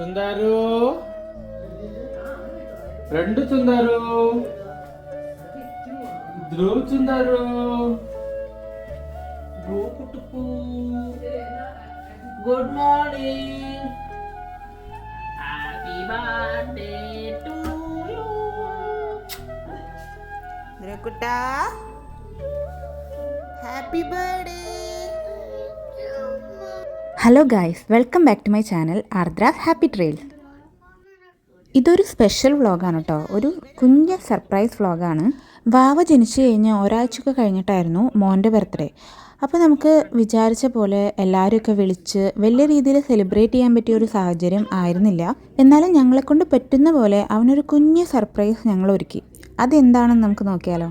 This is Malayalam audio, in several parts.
చుందారు. రెండు చుందారు. ధ్రువ్ చుందారు. గోకుటుకు good morning. Happy birthday to you ధ్రుకుటా happy birthday hello guys welcome back to my channel Aardra's happy trails ഇതൊരു സ്പെഷ്യൽ വ്ളോഗാണ് കേട്ടോ ഒരു കുഞ്ഞ സർപ്രൈസ് വ്ളോഗാണ് വാവ ജനിച്ചു കഴിഞ്ഞ് ഒരാഴ്ചയൊക്കെ കഴിഞ്ഞിട്ടായിരുന്നു മോന്റെ ബർത്ത്ഡേ അപ്പോൾ നമുക്ക് വിചാരിച്ച പോലെ എല്ലാവരെയൊക്കെ വിളിച്ച് വലിയ രീതിയിൽ സെലിബ്രേറ്റ് ചെയ്യാൻ പറ്റിയ ഒരു സാഹചര്യം ആയിരുന്നില്ല. എന്നാലും ഞങ്ങളെക്കൊണ്ട് പറ്റുന്ന പോലെ അവനൊരു കുഞ്ഞ് സർപ്രൈസ് ഞങ്ങൾ ഒരുക്കി. അതെന്താണെന്ന് നമുക്ക് നോക്കിയാലോ?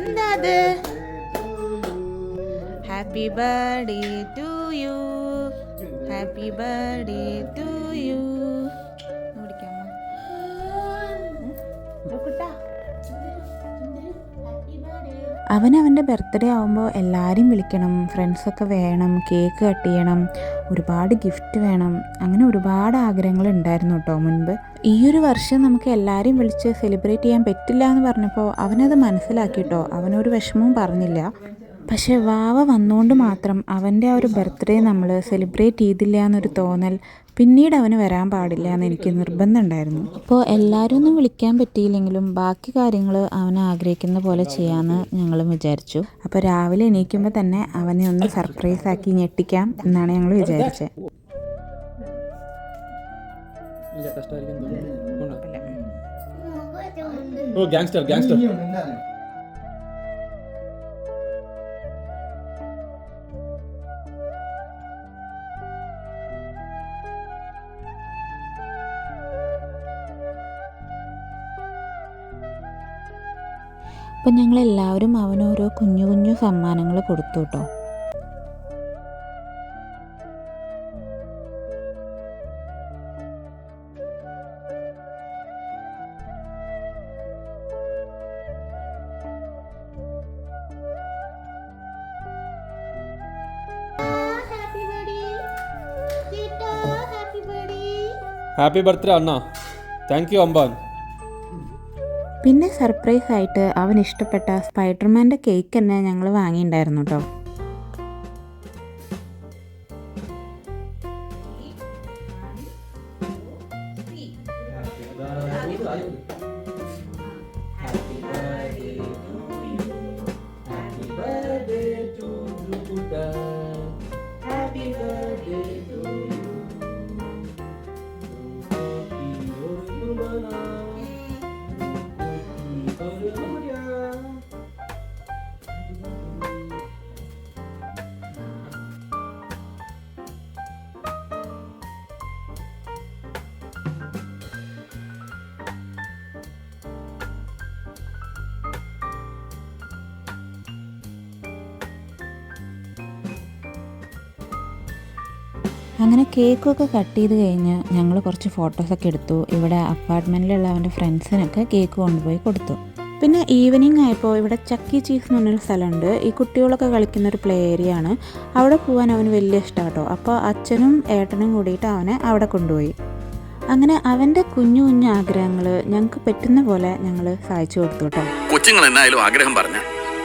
എന്താ അത് happy birthday to you happy birthday to you അവൻ അവന്റെ ബർത്ത്ഡേ ആകുമ്പോൾ എല്ലാവരെയും വിളിക്കണം. ഫ്രണ്ട്സൊക്കെ വേണം. കേക്ക് കട്ട് ചെയ്യണം. ഒരുപാട് ഗിഫ്റ്റ് വേണം. അങ്ങനെ ഒരുപാട് ആഗ്രഹങ്ങൾ ഉണ്ടായിരുന്നു കേട്ടോ മുൻപ്. ഈ ഒരു വർഷം നമുക്ക് എല്ലാവരെയും വിളിച്ച് സെലിബ്രേറ്റ് ചെയ്യാൻ പറ്റില്ല എന്ന് പറഞ്ഞപ്പോൾ അവനത് മനസ്സിലാക്കിയിട്ടോ അവനൊരു വിഷമവും പറഞ്ഞില്ല. പക്ഷേ വാവ വന്നുകൊണ്ട് മാത്രം അവന്റെ ആ ഒരു ബർത്ത്ഡേ നമ്മൾ സെലിബ്രേറ്റ് ചെയ്തില്ല എന്നൊരു തോന്നൽ പിന്നീട് അവന് വരാൻ പാടില്ല എന്ന് എനിക്ക് നിർബന്ധമുണ്ടായിരുന്നു അപ്പോൾ എല്ലാവരും ഒന്നും വിളിക്കാൻ പറ്റിയില്ലെങ്കിലും ബാക്കി കാര്യങ്ങൾ അവൻ ആഗ്രഹിക്കുന്ന പോലെ ചെയ്യാമെന്ന് ഞങ്ങളും വിചാരിച്ചു. അപ്പോൾ രാവിലെ എണീക്കുമ്പോൾ തന്നെ അവനെ ഒന്ന് സർപ്രൈസ് ആക്കി ഞെട്ടിക്കാം എന്നാണ് ഞങ്ങൾ വിചാരിച്ചത് ഇല്ല കഷ്ടമായിരിക്കും ഓ ഗ്യാങ്സ്റ്റർ ഗ്യാങ്സ്റ്റർ അപ്പം ഞങ്ങളെല്ലാവരും അവനോരോ കുഞ്ഞു കുഞ്ഞു സമ്മാനങ്ങൾ കൊടുത്തു കേട്ടോ. ഹാപ്പി ബർത്ത്ഡേ അണ്ണ താങ്ക് യു അമ്പാൻ പിന്നെ സർപ്രൈസ് ആയിട്ട് അവൻ ഇഷ്ടപ്പെട്ട സ്പൈഡർമാന്റെ കേക്ക് തന്നെ ഞങ്ങൾ വാങ്ങിയിട്ടുണ്ടായിരുന്നു കേട്ടോ അങ്ങനെ കേക്കൊക്കെ കട്ട് ചെയ്ത് കഴിഞ്ഞ് ഞങ്ങൾ കുറച്ച് ഫോട്ടോസൊക്കെ എടുത്തു. ഇവിടെ അപ്പാർട്ട്മെന്റിലുള്ള അവന്റെ ഫ്രണ്ട്സിനൊക്കെ കേക്ക് കൊണ്ടുപോയി കൊടുത്തു. പിന്നെ ഈവനിങ് ആയപ്പോൾ ഇവിടെ ചക്കി ചീസ് എന്ന് പറഞ്ഞൊരു സ്ഥലമുണ്ട്. ഈ കുട്ടികളൊക്കെ കളിക്കുന്ന ഒരു പ്ലേ ഏരിയ ആണ്. അവിടെ പോകാൻ അവന് വലിയ ഇഷ്ടം കേട്ടോ. അപ്പോൾ അച്ഛനും ഏട്ടനും കൂടിയിട്ട് അവനെ അവിടെ കൊണ്ടുപോയി. അങ്ങനെ അവന്റെ കുഞ്ഞു കുഞ്ഞു ആഗ്രഹങ്ങൾ ഞങ്ങൾക്ക് പറ്റുന്ന പോലെ ഞങ്ങൾ സഹായിച്ചു കൊടുത്തു കേട്ടോ. കൊച്ചുങ്ങൾ എന്നായാലും ആഗ്രഹം പറഞ്ഞ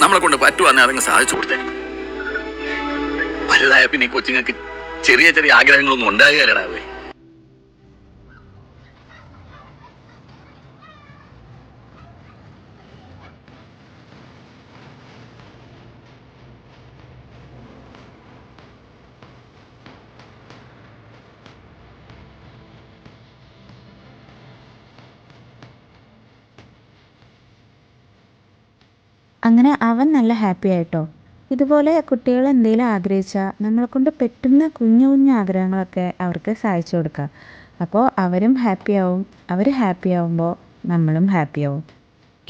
നമ്മളെ കൊണ്ട് പറ്റുവാന്നെ അതങ്ങ് സാധിച്ചു കൊടുത്തേ. വലുതായ പിന്നെ കൊച്ചുങ്ങൾക്ക് ചെറിയ ചെറിയ ആഗ്രഹങ്ങളൊന്നും ഉണ്ടാകുകയല്ലടാവേ അങ്ങനെ അവൻ നല്ല ഹാപ്പി ആയിട്ടോ? ഇതുപോലെ കുട്ടികൾ എന്തെങ്കിലും ആഗ്രഹിച്ചാൽ നമ്മളെ കൊണ്ട് പറ്റുന്ന കുഞ്ഞു കുഞ്ഞു ആഗ്രഹങ്ങളൊക്കെ അവർക്ക് സാധിച്ചു കൊടുക്കുക അപ്പോൾ അവരും ഹാപ്പി ആവും. അവർ ഹാപ്പി ആവുമ്പോൾ നമ്മളും ഹാപ്പി ആവും.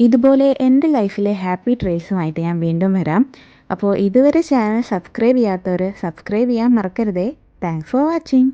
ഇതുപോലെ എന്റെ ലൈഫിലെ ഹാപ്പി ട്രേസുമായിട്ട് ഞാൻ വീണ്ടും വരാം. അപ്പോൾ ഇതുവരെ ചാനൽ സബ്സ്ക്രൈബ് ചെയ്യാത്തവർ സബ്സ്ക്രൈബ് ചെയ്യാൻ മറക്കരുതേ. Thanks for watching